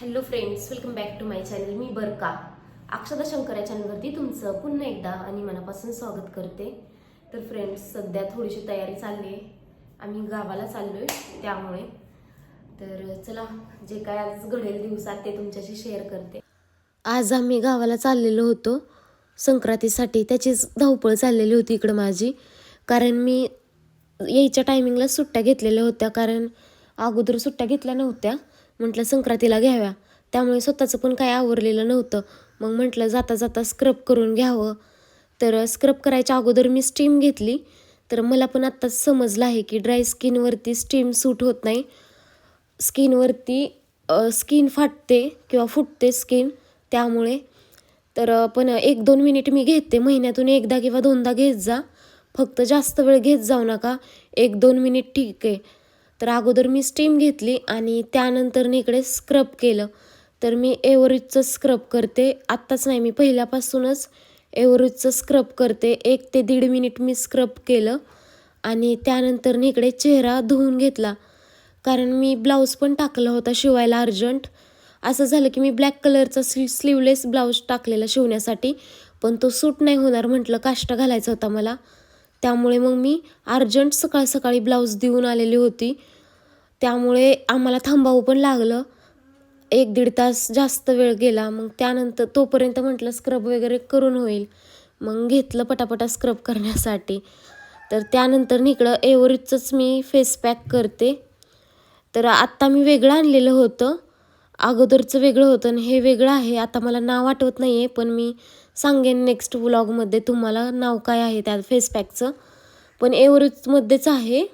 Hello friends welcome back to my channel मी बरका. अक्षदा शंकर या चॅनलवरती तुमचं पुन्हा एकदा आणि मनापासून स्वागत करते. तर फ्रेंड्स सध्या थोडीशी तयारी चालली आहे. आम्ही गावाला चाललोय त्यामुळे. तर चला जे काय आज घडेल दिवसात ते तुमच्याशी शेअर करते. आज आम्ही गावाला चाललेलो होतो. संक्रांतीसाठी त्याचीच धावपळ चाललेली होती इकडं माझी. कारण मी यायच्या टायमिंगला सुट्ट्या घेतलेल्या होत्या कारण अगोदर सुट्ट्या घेतल्या नव्हत्या. म्हटलं संक्रांतीला घ्याव्या. त्यामुळे स्वतःचं पण काय आवरलेलं नव्हतं. मग म्हटलं जाता जाता स्क्रब करून घ्यावं. तर स्क्रब करायच्या अगोदर मी स्टीम घेतली. तर मला पण आत्ताच समजलं आहे की ड्राय स्किनवरती स्टीम सूट होत नाही. स्किनवरती स्किन फाटते किंवा फुटते स्किन त्यामुळे. तर पण एक दोन मिनिट मी घेते. महिन्यातून एकदा किंवा दोनदा घेत जा. फक्त जास्त वेळ घेत जाऊ नका. एक दोन मिनिट ठीक आहे. तर अगोदर मी स्टीम घेतली आणि त्यानंतर इकडे स्क्रब केलं. तर मी एव्हरेजचं स्क्रब करते. आत्ताच नाही मी पहिल्यापासूनच एव्हरेजचं स्क्रब करते. एक ते दीड मिनिट मी स्क्रब केलं आणि त्यानंतर इकडे चेहरा धुवून घेतला. कारण मी ब्लाऊज पण टाकला होता शिवायला अर्जंट. असं झालं की मी ब्लॅक कलरचा स्ली स्लीवलेस ब्लाऊज टाकलेला शिवण्यासाठी. पण तो सूट नाही होणार म्हटलं काष्ट घालायचा होता मला. त्यामुळे मग मी अर्जंट सकाळ सकाळी ब्लाऊज देऊन आलेली होती. त्यामुळे आम्हाला थांबावं पण लागलं. एक दीड तास जास्त वेळ गेला. मग त्यानंतर तोपर्यंत म्हटलं स्क्रब वगैरे करून होईल. मग घेतलं पटापटा स्क्रब करण्यासाठी. तर त्यानंतर इकडं एव्हरेजचंच मी फेस पॅक करते. तर आत्ता मी वेगळं आणलेलं होतं. अगोदरचं वेगळं होतं आणि हे वेगळं आहे. आता मला नाव आठवत नाही आहे पण मी सांगेन नेक्स्ट व्लॉगमध्ये तुम्हाला नाव काय आहे त्या फेस पॅकचं पण एव्हरेजमध्येच आहे.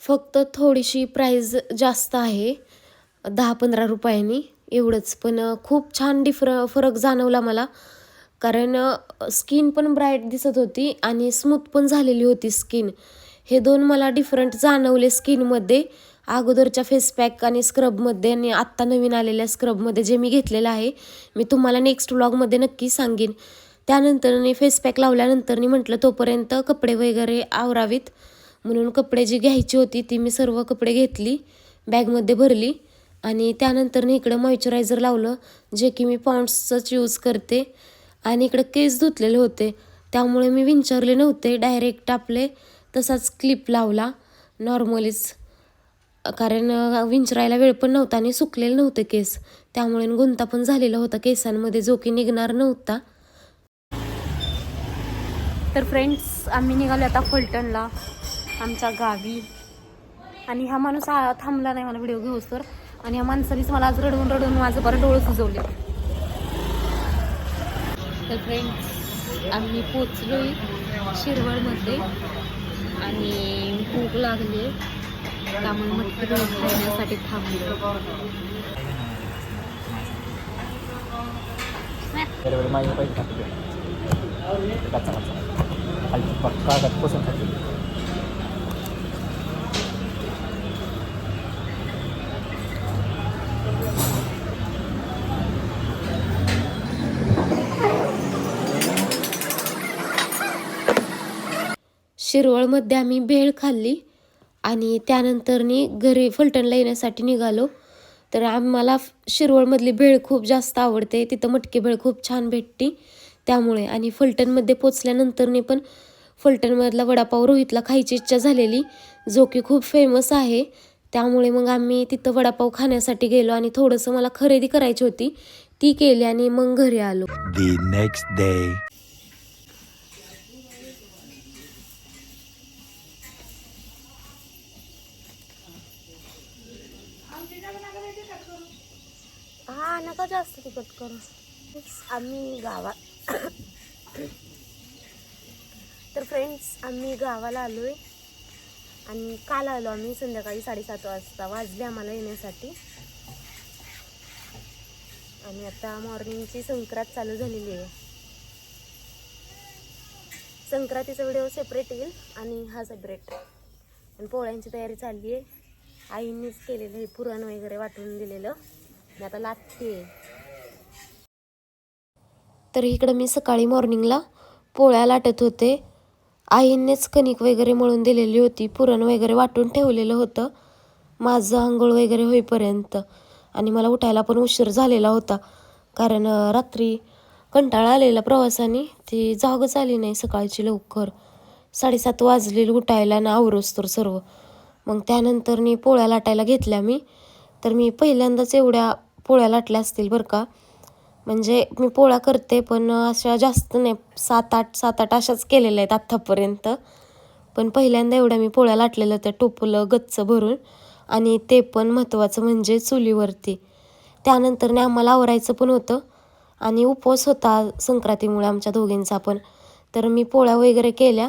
फक्त थोडीशी प्राईज जास्त आहे. दहा पंधरा रुपयांनी. एवढंच. पण खूप छान डिफर फरक जाणवला मला. कारण स्किन पण ब्राईट दिसत होती आणि स्मूथ पण झालेली होती स्किन हे दोन मला डिफरंट जाणवले स्किनमध्ये अगोदरच्या फेस पॅक आणि स्क्रबमध्ये आणि आत्ता नवीन आलेल्या स्क्रबमध्ये जे मी घेतलेलं आहे मी तुम्हाला नेक्स्ट व्लॉगमध्ये नक्की सांगेन. त्यानंतरनी फेस पॅक लावल्यानंतरनी म्हटलं तोपर्यंत कपडे वगैरे आवरावीत. म्हणून कपडे जी घ्यायची होती ती मी सर्व कपडे घेतली बॅगमध्ये भरली. आणि त्यानंतर इकडं मॉइश्चरायझर लावलं जे की मी पॉन्ड्सचंच यूज करते. आणि इकडं केस धुतलेले होते त्यामुळे मी विंचरले नव्हते डायरेक्ट आपले तसाच क्लिप लावला नॉर्मलीच कारण विंचरायला वेळ पण नव्हता आणि सुकलेले नव्हते केस. त्यामुळे गुंता पण झालेला होता केसांमध्ये जो की निघणार नव्हता. तर फ्रेंड्स आम्ही निघालो आता फलटणला. आमच्या गावी. आणि हा माणूस थांबला नाही मला व्हिडिओ घेऊस तर. आणि या माणसानेच मला आज रडवून रडवून माझं बरं डोळं सुजवले. तर फ्रेंड्स आम्ही पोचलोय शिरवळमध्ये आणि भूक लागली त्यामुळे मटकी दूध खाण्यासाठी थांबलो माझ्या पैसे पक्का शिरवळमध्ये आम्ही भेळ खाल्ली आणि त्यानंतरनी घरी फलटणला येण्यासाठी निघालो. तर आम्हाला शिरवळमधली भेळ खूप जास्त आवडते. तिथं मटकी भेळ खूप छान भेटती. त्यामुळे आणि फलटणमध्ये पोचल्यानंतरनी पण फलटणमधला वडापाव रोहितला खायची इच्छा झालेली जो की खूप फेमस आहे. त्यामुळे मग आम्ही तिथं वडापाव खाण्यासाठी गेलो आणि थोडंसं मला खरेदी करायची होती. ती केली आणि मग घरी आलो. नेक्स्ट डे हा नका जास्त तिखट करू. आम्ही गावात तर फ्रेंड्स आम्ही गावाला आलो आहे आणि काल आलो आम्ही संध्याकाळी साडेसात वाजता. वाजले आम्हाला येण्यासाठी. आणि आता मॉर्निंगची संक्रांत चालू झालेली आहे. संक्रांतीचा व्हिडिओ सेपरेट येईल आणि हा सेपरेट आणि पोळ्यांची तयारी चालली आहे. आईंनीच केलेलं हे पुरण वगैरे वाटून दिलेलं. मी आता लागते. तर इकडं मी सकाळी मॉर्निंगला पोळ्या लाटत होते. आईंनीच कणिक वगैरे मळून दिलेली होती पुरण वगैरे वाटून ठेवलेलं होतं. माझं आंघोळ वगैरे होईपर्यंत. आणि मला उठायला पण उशीर झालेला होता. कारण रात्री कंटाळा आलेला प्रवासाने. ती जागच आली नाही सकाळची लवकर. साडेसात वाजलेली उठायला ना आवरोस तर सर्व. मग त्यानंतर मी पोळ्या लाटायला घेतल्या मी. तर मी पहिल्यांदाच एवढ्या पोळ्या लाटल्या असतील बरं का. म्हणजे मी पोळ्या करते पण अशा जास्त नाही. सात आठ सात आठ अशाच केलेल्या आहेत आत्तापर्यंत. पण पहिल्यांदा एवढ्या मी पोळ्या लाटलेल्या त्या टोपलं गच्च भरून. आणि ते पण महत्त्वाचं म्हणजे चुलीवरती. त्यानंतरने आम्हाला आवरायचं पण होतं. आणि उपवास होता संक्रांतीमुळे आमच्या दोघींचा पण. तर मी पोळ्या वगैरे केल्या.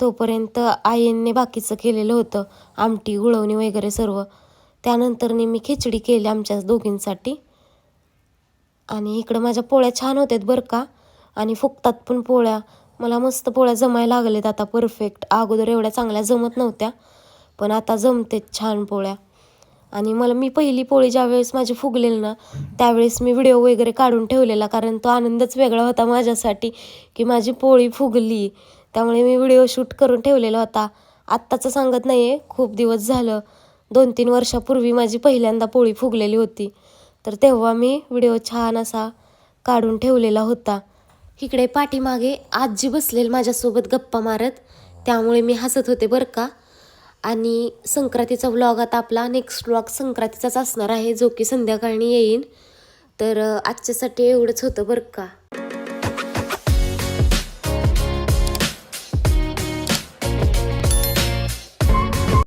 तोपर्यंत आईने बाकीचं केलेलं होतं आमटी गुळवणी वगैरे सर्व. त्यानंतरने मी खिचडी केली आमच्या दोघींसाठी. आणि इकडं माझ्या पोळ्या छान होत्यात बरं का. आणि फुगतात पण पोळ्या. मला मस्त पोळ्या जमायला लागलेत आता परफेक्ट अगोदर एवढ्या चांगल्या जमत नव्हत्या पण आता जमतेत छान पोळ्या. आणि मला मी पहिली पोळी ज्यावेळेस माझी फुगलेली ना त्यावेळेस मी व्हिडिओ वगैरे काढून ठेवलेला कारण तो आनंदच वेगळा होता माझ्यासाठी की माझी पोळी फुगली. त्यामुळे मी व्हिडिओ शूट करून ठेवलेला होता. आत्ताचं सांगत नाही आहे खूप दिवस झालं. दोन तीन वर्षापूर्वी माझी पहिल्यांदा पोळी फुगलेली होती. तर तेव्हा मी व्हिडिओ छान असा काढून ठेवलेला होता. इकडे पाठीमागे आजी बसलेल माझ्यासोबत गप्पा मारत. त्यामुळे मी हसत होते बरं का. आणि संक्रांतीचा व्लॉग आता आपला नेक्स्ट व्लॉग संक्रांतीचाच असणार आहे जो की संध्याकाळी येईन. तर आजच्यासाठी एवढंच होतं बरं का.